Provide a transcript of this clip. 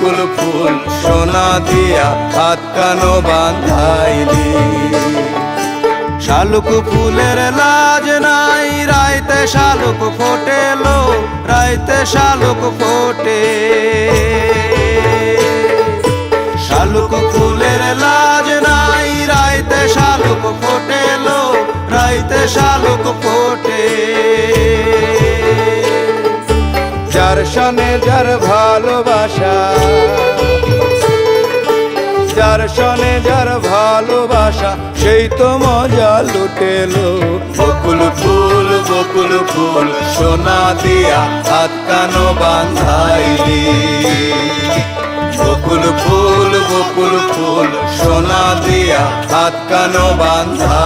বকুল ফুল সোনা দিয়া হাত কানো বান্ধাইলি শালুক ফুলের লাজ নাই, রাইতে শালুক ফোটেলো, রাইতে শালুক ফোটে। শালুক ফুলের লাজ নাই, রাইতে শালুক ফোটেলো, রাইতে শালুক ফোটে। যার সনে যার ভালোবাসা যার সনে যার ভালোবাসা, সেই তো মজা লুটেলো। বকুল ফুল বকুল ফুল, সোনা দিয়া হাত কানো বান্ধাইলি বকুল ফুল বকুল ফুল, সোনা দিয়া হাত কানো বান্ধা